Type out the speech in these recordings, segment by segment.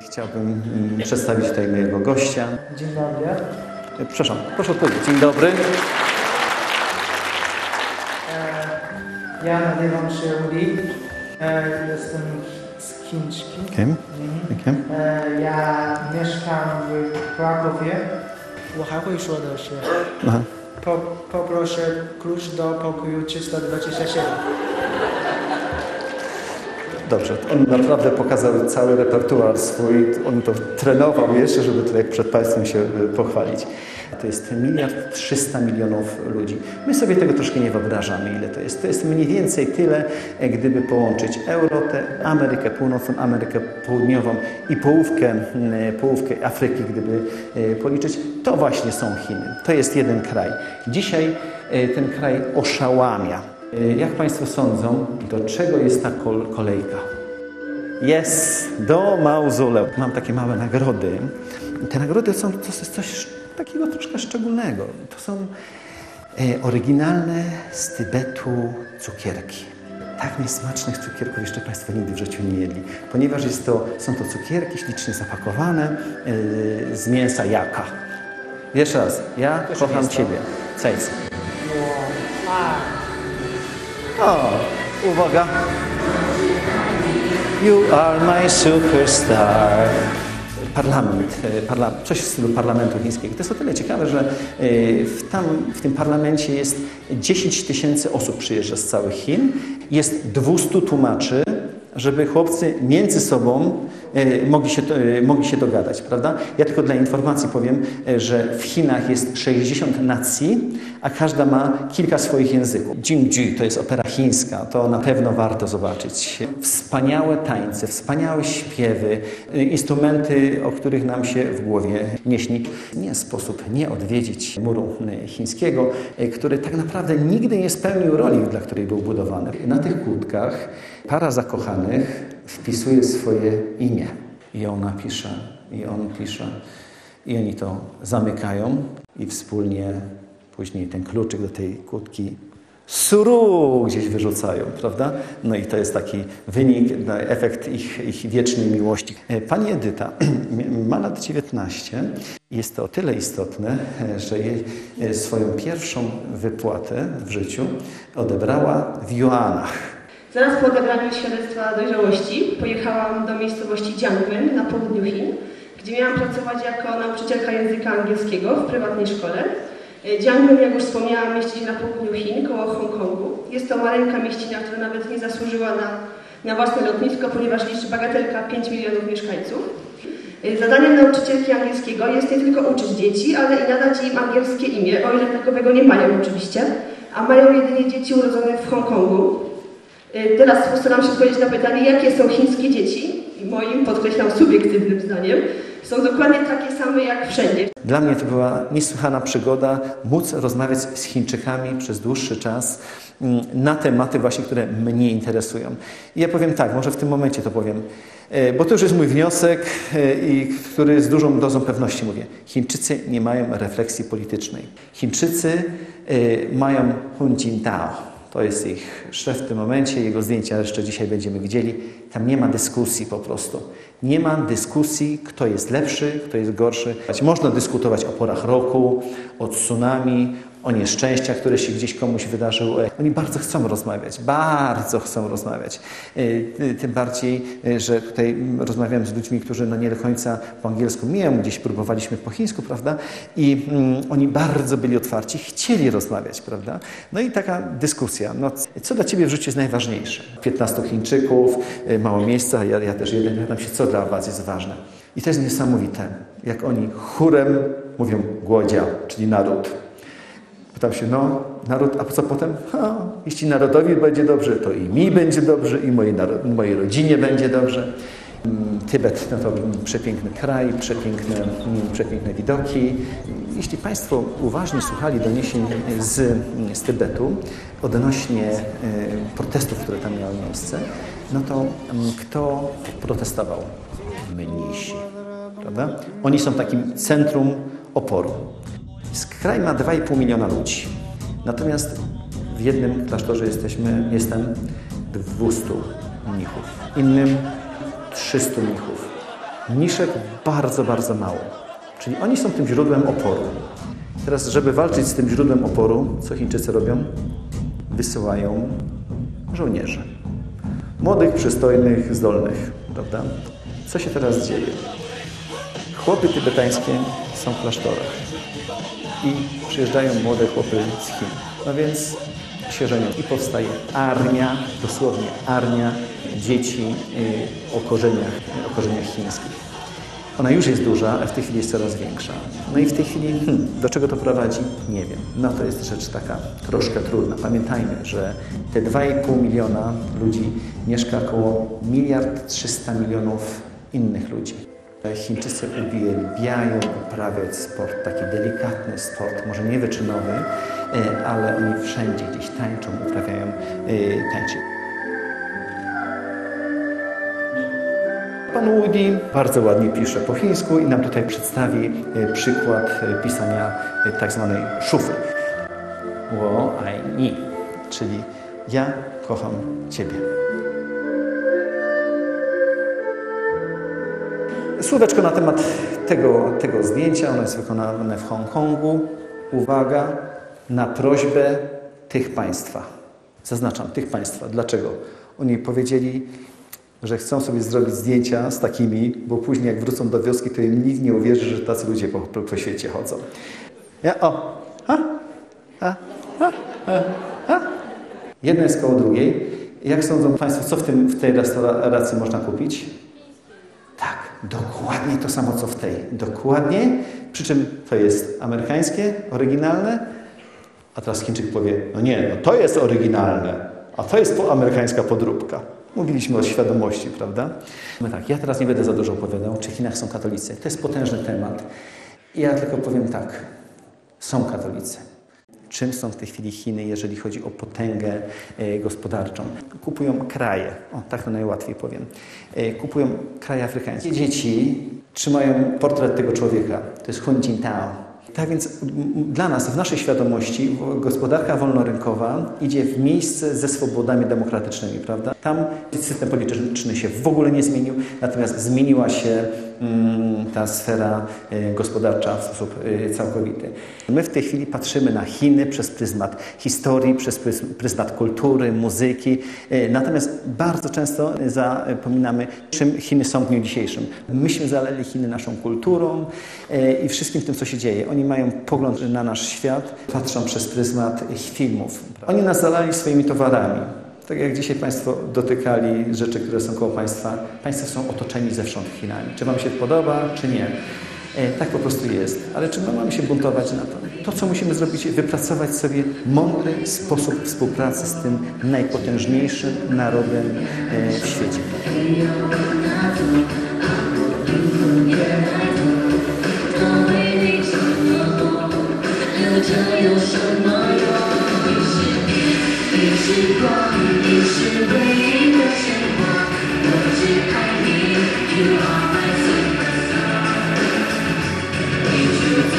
Chciałbym mm, przedstawić tutaj mojego gościa. Dzień dobry. E, Przepraszam, proszę odpowiedzieć. Dzień dobry. E, Ja nazywam się Rudi. E, Jestem z Chińczki. Kim? Kim? E, Ja mieszkam w Krakowie. 我还会说的是 Aha. po, poproszę klucz do pokoju 327. Dobrze, on naprawdę pokazał cały repertuar swój, on to trenował jeszcze, żeby tutaj przed Państwem się y, pochwalić. To jest miliard 300 milionów ludzi. My sobie tego troszkę nie wyobrażamy, ile to jest. To jest mniej więcej tyle, e, gdyby połączyć Europę, Amerykę Północną, Amerykę Południową i połówkę, mm, połówkę Afryki, gdyby e, policzyć. To właśnie są Chiny. To jest jeden kraj. Dzisiaj e, ten kraj oszałamia. E, Jak Państwo sądzą, do czego jest ta kol kolejka? Jest do mauzoleum. Mam takie małe nagrody. Te nagrody są, to jest coś takiego troszkę szczególnego. To są e, oryginalne z Tybetu cukierki. Tak niesmacznych cukierków jeszcze Państwo nigdy w życiu nie jedli, ponieważ jest to, są to cukierki ślicznie zapakowane e, z mięsa jaka. Jeszcze raz, ja kocham Ciebie. Cześć. O, uwaga. You are my superstar. Parlament, e, parla, coś w stylu parlamentu chińskiego. To jest o tyle ciekawe, że e, w, tam, w tym parlamencie jest 10 tysięcy osób przyjeżdża z całych Chin. Jest 200 tłumaczy, żeby chłopcy między sobą mogli się, e, mogli się dogadać, prawda? Ja tylko dla informacji powiem, e, że w Chinach jest 60 nacji, a każda ma kilka swoich języków. Jingji to jest opera chińska, to na pewno warto zobaczyć. Wspaniałe tańce, wspaniałe śpiewy, e, instrumenty, o których nam się w głowie nie śni. Nie sposób nie odwiedzić muru e, chińskiego, e, który tak naprawdę nigdy nie spełnił roli, dla której był budowany. Na tych kłódkach para zakochanych wpisuje swoje imię i ona pisze, i on pisze, i oni to zamykają i wspólnie później ten kluczyk do tej kłódki suru gdzieś wyrzucają, prawda? No i to jest taki wynik, no, efekt ich, ich wiecznej miłości. E, Pani Edyta ma lat 19. Jest to o tyle istotne, że jej e, swoją pierwszą wypłatę w życiu odebrała w juanach. Zaraz po odebraniu świadectwa dojrzałości pojechałam do miejscowości Jiangmen na południu Chin, gdzie miałam pracować jako nauczycielka języka angielskiego w prywatnej szkole. E, Jiangmen, jak już wspomniałam, mieści się na południu Chin, koło Hongkongu. Jest to maleńka mieścina, która nawet nie zasłużyła na, na własne lotnisko, ponieważ liczy bagatelka 5 milionów mieszkańców. E, Zadaniem nauczycielki angielskiego jest nie tylko uczyć dzieci, ale i nadać im angielskie imię, o ile takowego nie mają oczywiście, a mają jedynie dzieci urodzone w Hongkongu. Y, Teraz postaram się odpowiedzieć na pytanie, jakie są chińskie dzieci. I moim, podkreślam, subiektywnym zdaniem, są dokładnie takie same jak wszędzie. Dla mnie to była niesłychana przygoda móc rozmawiać z Chińczykami przez dłuższy czas mm, na tematy właśnie, które mnie interesują. I ja powiem tak, może w tym momencie to powiem, e, bo to już jest mój wniosek, e, i który z dużą dozą pewności mówię. Chińczycy nie mają refleksji politycznej. Chińczycy e, mają Hun Jintao. To jest ich szef w tym momencie, jego zdjęcia jeszcze dzisiaj będziemy widzieli. Tam nie ma dyskusji po prostu. Nie ma dyskusji, kto jest lepszy, kto jest gorszy. Można dyskutować o porach roku, o tsunami, o nieszczęściach, które się gdzieś komuś wydarzyły. Oni bardzo chcą rozmawiać, bardzo chcą rozmawiać. Yy, Tym bardziej, yy, że tutaj mm, rozmawiałem z ludźmi, którzy no nie do końca po angielsku umieją, gdzieś próbowaliśmy po chińsku, prawda? I mm, oni bardzo byli otwarci, chcieli rozmawiać, prawda? No i taka dyskusja. No, co dla Ciebie w życiu jest najważniejsze? 15 Chińczyków, yy, mało miejsca, ja, ja też jeden, pytam się, co dla Was jest ważne? I to jest niesamowite, jak oni chórem mówią głodzia, czyli naród. Pytam się, no, naród, a co potem? Ha, jeśli narodowi będzie dobrze, to i mi będzie dobrze, i mojej, mojej rodzinie będzie dobrze. Mm, Tybet no to przepiękny kraj, przepiękne, mm, przepiękne widoki. Jeśli Państwo uważnie słuchali doniesień z, z Tybetu odnośnie e, protestów, które tam miały miejsce, no to mm, kto protestował? Mnisi, prawda? Oni są takim centrum oporu. Kraj ma 2,5 miliona ludzi. Natomiast w jednym klasztorze jesteśmy, jestem 200 mnichów, innym 300 mnichów. Mniszek bardzo, bardzo mało. Czyli oni są tym źródłem oporu. Teraz, żeby walczyć z tym źródłem oporu, co Chińczycy robią? Wysyłają żołnierzy. Młodych, przystojnych, zdolnych, prawda? Co się teraz dzieje? Chłopy tybetańskie są w klasztorach i przyjeżdżają młode chłopy z Chin. No więc się żenią i powstaje armia, dosłownie armia dzieci y, o korzeniach, o korzeniach chińskich. Ona już jest duża, a w tej chwili jest coraz większa. No i w tej chwili, hmm, do czego to prowadzi? Nie wiem. No to jest rzecz taka troszkę trudna. Pamiętajmy, że te 2,5 miliona ludzi mieszka około miliard 300 milionów innych ludzi. Chińczycy uwielbiają uprawiać sport, taki delikatny sport, może nie wyczynowy, e, ale oni wszędzie gdzieś tańczą, uprawiają e, tańczy. Pan Woody bardzo ładnie pisze po chińsku i nam tutaj przedstawi e, przykład e, pisania e, tak zwanej szufy. Wo ai ni, czyli ja kocham Ciebie. Słóweczko na temat tego, tego zdjęcia. Ono jest wykonane w Hongkongu. Uwaga, na prośbę tych państwa. Zaznaczam, tych państwa. Dlaczego? Oni powiedzieli, że chcą sobie zrobić zdjęcia z takimi, bo później jak wrócą do wioski, to im nikt nie uwierzy, że tacy ludzie po, po, po świecie chodzą. Ja, o, ha, ha, ha, ha. Jedna jest koło drugiej. Jak sądzą Państwo, co w, tym, w tej restauracji można kupić? Dokładnie to samo co w tej. Dokładnie. Przy czym to jest amerykańskie, oryginalne, a teraz Chińczyk powie, no nie, no to jest oryginalne, a to jest po- amerykańska podróbka. Mówiliśmy o świadomości, prawda? No tak, ja teraz nie będę za dużo opowiadał, czy w Chinach są katolicy. To jest potężny temat. Ja tylko powiem tak, są katolicy. Czym są w tej chwili Chiny, jeżeli chodzi o potęgę e, gospodarczą? Kupują kraje, o tak to najłatwiej powiem. E, kupują kraje afrykańskie. Dzieci trzymają portret tego człowieka. To jest Hun Jintao. Tak więc dla nas, w naszej świadomości, gospodarka wolnorynkowa idzie w miejsce ze swobodami demokratycznymi, prawda? Tam system polityczny się w ogóle nie zmienił, natomiast zmieniła się ta sfera y, gospodarcza w sposób y, całkowity. My w tej chwili patrzymy na Chiny przez pryzmat historii, przez pryzm- pryzmat kultury, muzyki, y, natomiast bardzo często zapominamy, czym Chiny są w dniu dzisiejszym. Myśmy zaleli Chiny naszą kulturą i wszystkim tym, co się dzieje. Oni mają pogląd na nasz świat, patrzą przez pryzmat filmów. Oni nas zalali swoimi towarami. Tak jak dzisiaj Państwo dotykali rzeczy, które są koło Państwa, Państwo są otoczeni zewsząd Chinami. Czy Wam się podoba, czy nie. E, tak po prostu jest. Ale czy my mamy się buntować na to? To, co musimy zrobić, wypracować sobie mądry sposób współpracy z tym najpotężniejszym narodem e, w świecie. Tell you 你是唯一的生活，我只爱你。You are my superstar。一直在，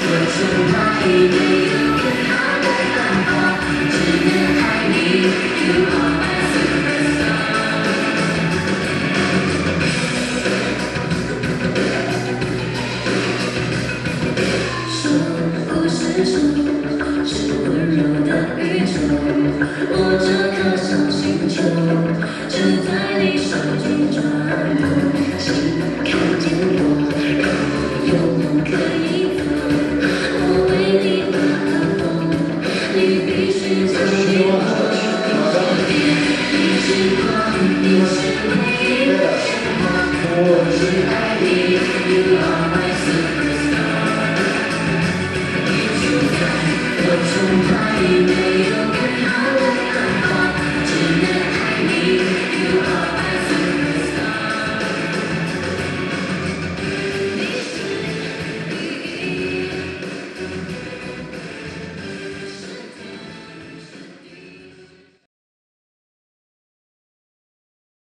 我崇拜。只能爱你。You are my superstar。说，说，是温柔的宇宙。